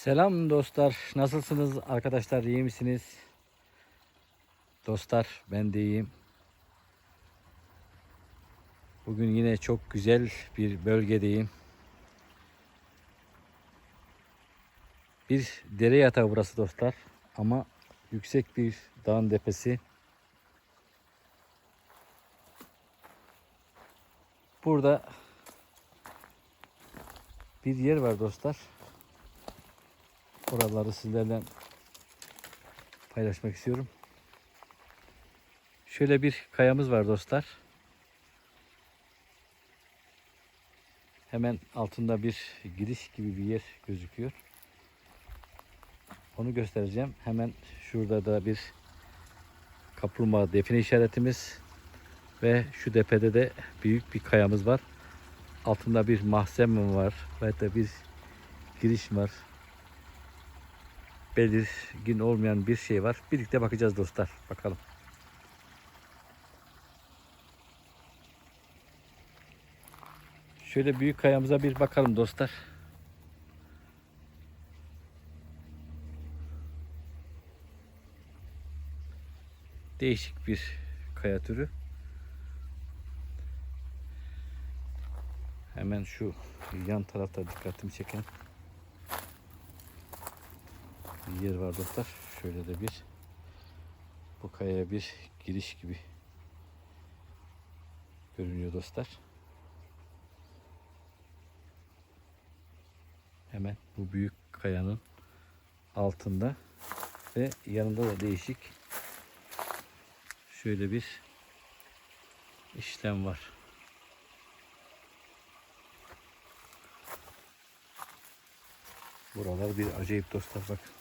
Selam dostlar. Nasılsınız arkadaşlar? İyi misiniz? Dostlar ben de iyiyim. Bugün yine çok güzel bir bölgedeyim. Bir dere yatağı burası dostlar. Ama yüksek bir dağın tepesi. Burada bir yer var dostlar. Oraları sizlerle paylaşmak istiyorum. Şöyle bir kayamız var dostlar. Hemen altında bir giriş gibi bir yer gözüküyor. Onu göstereceğim. Hemen şurada da bir kaplumbağa define işaretimiz ve şu tepede de büyük bir kayamız var. Altında bir mahzen var ve de bir giriş var belirgin olmayan bir şey var. Birlikte bakacağız dostlar. Bakalım. Şöyle büyük kayamıza bir bakalım dostlar. Değişik bir kaya türü. Hemen şu yan tarafta dikkatimi çeken yer var dostlar. Şöyle de bir bu kayaya bir giriş gibi görünüyor dostlar. Hemen bu büyük kayanın altında ve yanında da değişik şöyle bir işlem var. Buralar bir acayip dostlar bakın.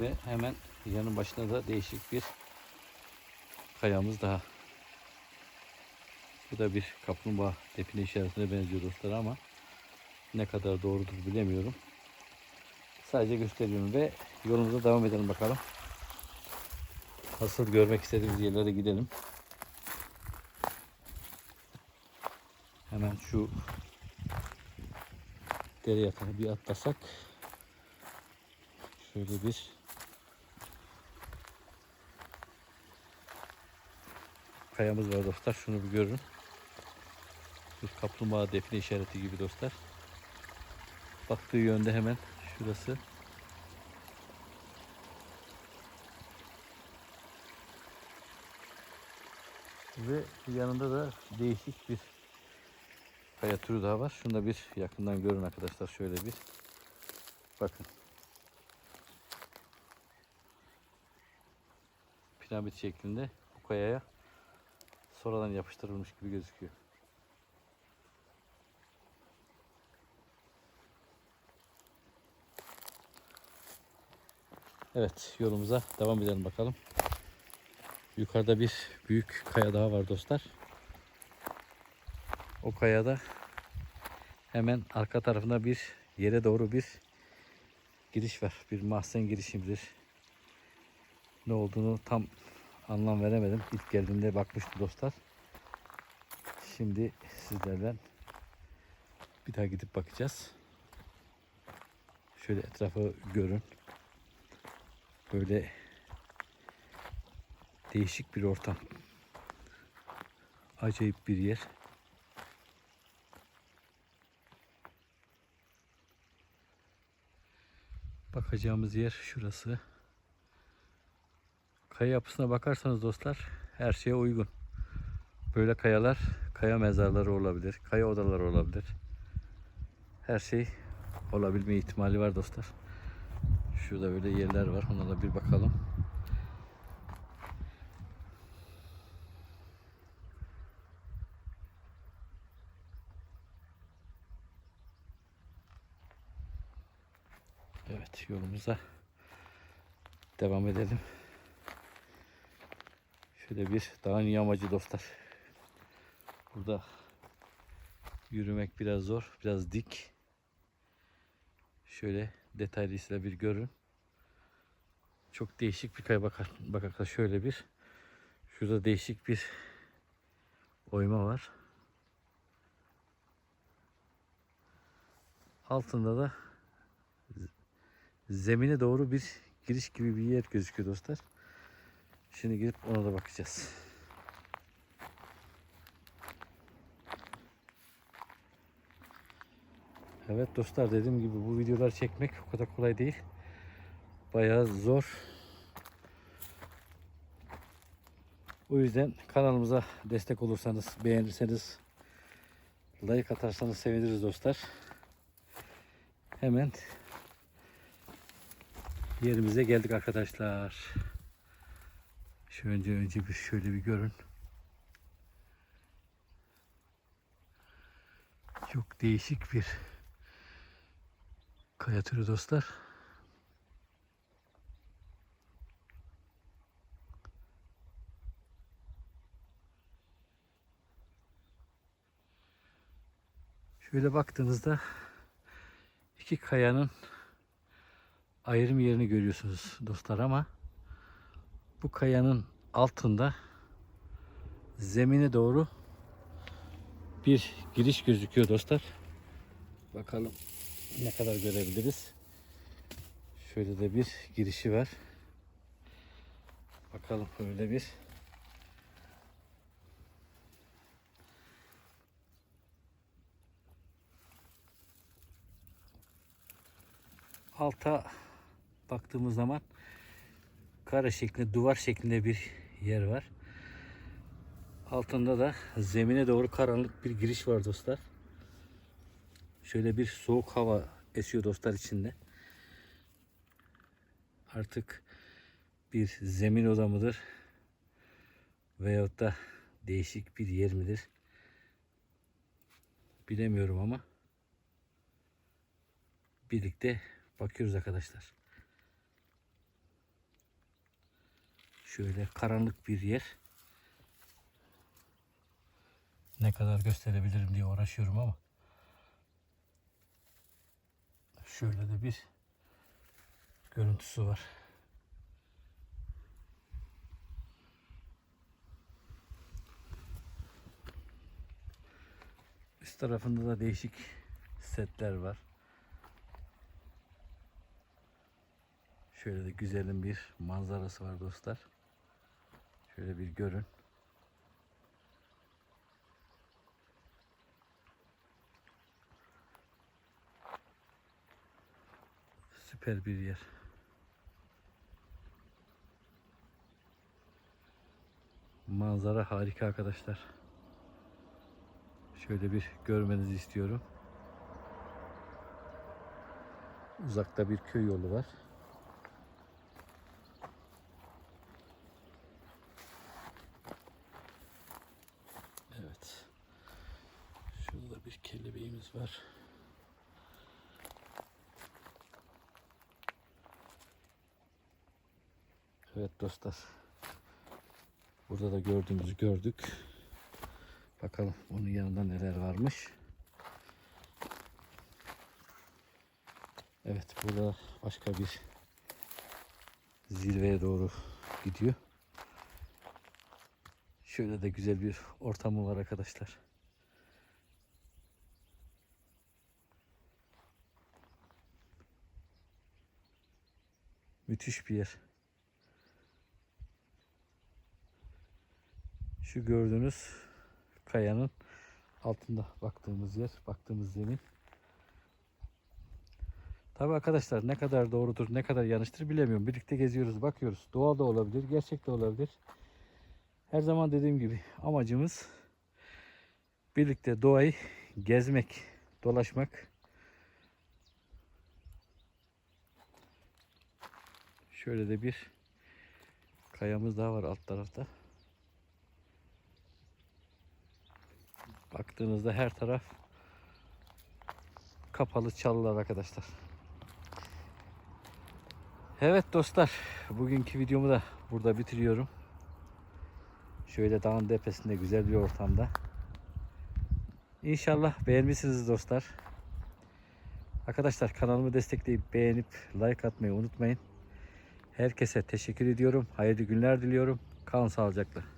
Ve hemen yanın başında da değişik bir kayamız daha. Bu da bir kaplumbağa define işaretine benziyor dostlar ama ne kadar doğrudur bilemiyorum. Sadece gösteriyorum ve yolumuza devam edelim bakalım. Asıl görmek istediğimiz yerlere gidelim. Hemen şu dere yatağını bir atlasak şöyle bir kayamız var dostlar. Şunu bir görün. Bir kaplumbağa define işareti gibi dostlar. Baktığı yönde hemen şurası. Ve yanında da değişik bir kaya türü daha var. Şunu da bir yakından görün arkadaşlar. Şöyle bir bakın. Piramit şeklinde bu kayaya sonradan yapıştırılmış gibi gözüküyor. Evet yolumuza devam edelim bakalım. Yukarıda bir büyük kaya daha var dostlar. O kayada hemen arka tarafında bir yere doğru bir giriş var. Bir mahzen girişimdir. Ne olduğunu tam anlam veremedim. İlk geldiğimde bakmıştım dostlar. Şimdi sizlerden bir daha gidip bakacağız. Şöyle etrafı görün. Böyle değişik bir ortam. Acayip bir yer. Bakacağımız yer şurası. Kaya yapısına bakarsanız dostlar her şeye uygun. Böyle kayalar kaya mezarları olabilir, kaya odaları olabilir. Her şey olabilme ihtimali var dostlar. Şurada böyle yerler var. Ona da bir bakalım. Evet yolumuza devam edelim. Şöyle bir dağın yamacı dostlar. Burada yürümek biraz zor, biraz dik. Şöyle detaylısıyla bir görün. Çok değişik bir kaya bakar, bakakta şöyle bir. Şurada değişik bir oyma var. Altında da zemine doğru bir giriş gibi bir yer gözüküyor dostlar. Şimdi girip ona da bakacağız. Evet dostlar dediğim gibi bu videolar çekmek o kadar kolay değil. Bayağı zor. O yüzden kanalımıza destek olursanız, beğenirseniz, like atarsanız seviniriz dostlar. Hemen yerimize geldik arkadaşlar. Şu önce önce bir şöyle bir görün. Çok değişik bir kaya türü dostlar. Şöyle baktığınızda iki kayanın ayrım yerini görüyorsunuz dostlar ama bu kayanın altında zemine doğru bir giriş gözüküyor dostlar. Bakalım ne kadar görebiliriz. Şöyle de bir girişi var. Bakalım öyle bir. Alta baktığımız zaman kare şeklinde, duvar şeklinde bir yer var. Altında da zemine doğru karanlık bir giriş var dostlar. Şöyle bir soğuk hava esiyor dostlar içinde. Artık bir zemin oda mıdır? Veyahut da değişik bir yer midir? Bilemiyorum ama birlikte bakıyoruz arkadaşlar. Şöyle karanlık bir yer. Ne kadar gösterebilirim diye uğraşıyorum ama. Şöyle de bir görüntüsü var. Üst tarafında da değişik setler var. Şöyle de güzelim bir manzarası var dostlar. Şöyle bir görün. Süper bir yer. Manzara harika arkadaşlar. Şöyle bir görmenizi istiyorum. Uzakta bir köy yolu var. Evet. Şurada da bir kelebeğimiz var. Evet dostlar. Burada da gördüğümüzü gördük. Bakalım onun yanında neler varmış. Evet burada başka bir zirveye doğru gidiyor. Şöyle de güzel bir ortamı var arkadaşlar. Müthiş bir yer. Şu gördüğünüz kayanın altında baktığımız yer, baktığımız zemin. Tabi arkadaşlar ne kadar doğrudur, ne kadar yanlıştır bilemiyorum. Birlikte geziyoruz, bakıyoruz. Doğal da olabilir, gerçek de olabilir. Her zaman dediğim gibi amacımız birlikte doğayı gezmek, dolaşmak. Şöyle de bir kayamız daha var alt tarafta. Baktığınızda her taraf kapalı çalılar arkadaşlar. Evet dostlar, bugünkü videomu da burada bitiriyorum. Şöyle dağın tepesinde güzel bir ortamda. İnşallah beğenmişsiniz dostlar. Arkadaşlar kanalımı destekleyip beğenip like atmayı unutmayın. Herkese teşekkür ediyorum. Hayırlı günler diliyorum. Kalın sağlıcakla.